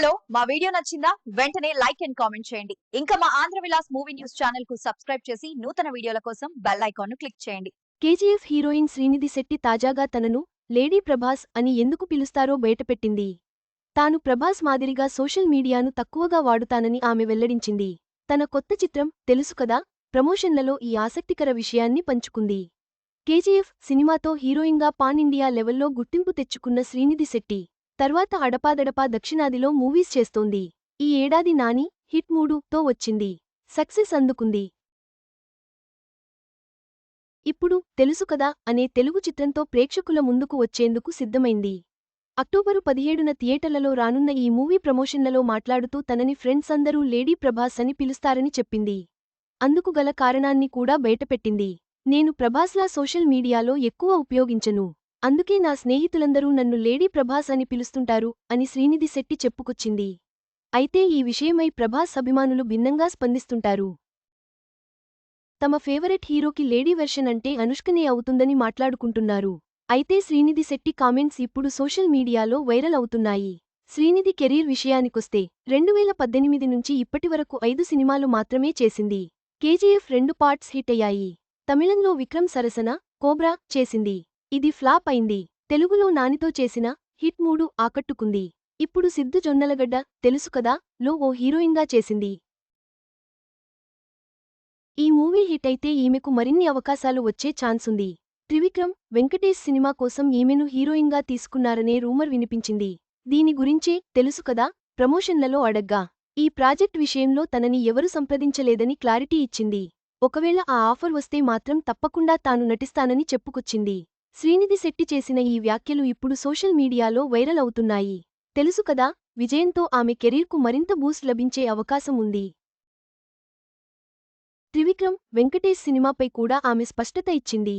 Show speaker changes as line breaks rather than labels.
Hello మా video నచ్చిందా? వెంటనే లైక్ అండ్ కామెంట్ చేయండి. ఇంకా మా ఆంధ్ర విలాస్ మూవీ న్యూస్ ఛానల్కు సబ్స్క్రైబ్ చేసి నూతన వీడియోల కోసం బెల్ ఐకాన్ను క్లిక్ చేయండి.
కేజీఎఫ్ హీరోయిన్ శ్రీనిధి శెట్టి తాజాగా తనను లేడీ ప్రభాస్ అని ఎందుకు పిలుస్తారో బయటపెట్టింది. తాను ప్రభాస్ మాదిరిగా సోషల్ మీడియాను తక్కువగా వాడుతానని ఆమె వెల్లడించింది. తన కొత్త చిత్రం తెలుసు కదా ప్రమోషన్లలో ఈ ఆసక్తికర విషయాన్ని పంచుకుంది. కేజీఎఫ్ సినిమాతో హీరోయిన్గా పాన్ ఇండియా లెవెల్లో గుర్తింపు తెచ్చుకున్న శ్రీనిధి శెట్టి తర్వాత అడపాదడపా దక్షిణాదిలో మూవీస్ చేస్తోంది. ఈ ఏడాది నాని హిట్ మూడుతో వచ్చింది. సక్సెస్ అందుకుంది. ఇప్పుడు తెలుసు కదా అనే తెలుగు చిత్రంతో ప్రేక్షకుల ముందుకు వచ్చేందుకు సిద్ధమైంది. అక్టోబరు పదిహేడున థియేటర్లలో రానున్న ఈ మూవీ ప్రమోషన్లలో మాట్లాడుతూ తనని ఫ్రెండ్స్ అందరూ లేడీ ప్రభాస్ అని పిలుస్తారని చెప్పింది. అందుకు గల కారణాన్ని కూడా బయటపెట్టింది. నేను ప్రభాస్లా సోషల్ మీడియాలో ఎక్కువ ఉపయోగించను. అందుకే నా స్నేహితులందరూ నన్ను లేడీ ప్రభాస్ అని పిలుస్తుంటారు అని శ్రీనిధి శెట్టి చెప్పుకొచ్చింది. అయితే ఈ విషయమై ప్రభాస్ అభిమానులు భిన్నంగా స్పందిస్తుంటారు. తమ ఫేవరెట్ హీరోకి లేడీ వెర్షన్ అంటే అనుష్కనే అవుతుందని మాట్లాడుకుంటున్నారు. అయితే శ్రీనిధి శెట్టి కామెంట్స్ ఇప్పుడు సోషల్ మీడియాలో వైరల్ అవుతున్నాయి. శ్రీనిధి కెరీర్ విషయానికొస్తే రెండువేల పద్దెనిమిది నుంచి ఇప్పటివరకు ఐదు సినిమాలు మాత్రమే చేసింది. కేజీఎఫ్ రెండు పార్ట్స్ హిట్ అయ్యాయి. తమిళంలో విక్రమ్ సరసన కోబ్రా చేసింది. ఇది ఫ్లాప్ అయింది. తెలుగులో నానితో చేసిన హిట్ మూడు ఆకట్టుకుంది. ఇప్పుడు సిద్ధు జొన్నలగడ్డ తెలుసు కదా? లో ఓ హీరోయిన్గా చేసింది. ఈ మూవీ హిట్ అయితే ఈమెకు మరిన్ని అవకాశాలు వచ్చే ఛాన్సుంది త్రివిక్రమ్ వెంకటేష్ సినిమా కోసం ఈమెను హీరోయిన్గా తీసుకున్నారనే రూమర్ వినిపించింది. దీని గురించే తెలుసు కదా? ప్రమోషన్లలో అడగ్గా. ఈ ప్రాజెక్ట్ విషయంలో తనని ఎవరు సంప్రదించలేదని క్లారిటీ ఇచ్చింది. ఒకవేళ ఆ ఆఫర్ వస్తే మాత్రం తప్పకుండా తాను నటిస్తానని చెప్పుకొచ్చింది. శ్రీనిధి శెట్టి చేసిన ఈ వ్యాఖ్యలు ఇప్పుడు సోషల్ మీడియాలో వైరల్ అవుతున్నాయి. తెలుసు కదా విజయంతో ఆమె కెరీర్కు మరింత బూస్ట్ లభించే అవకాశం ఉంది. త్రివిక్రమ్ వెంకటేష్ సినిమాపై కూడా ఆమె స్పష్టత ఇచ్చింది.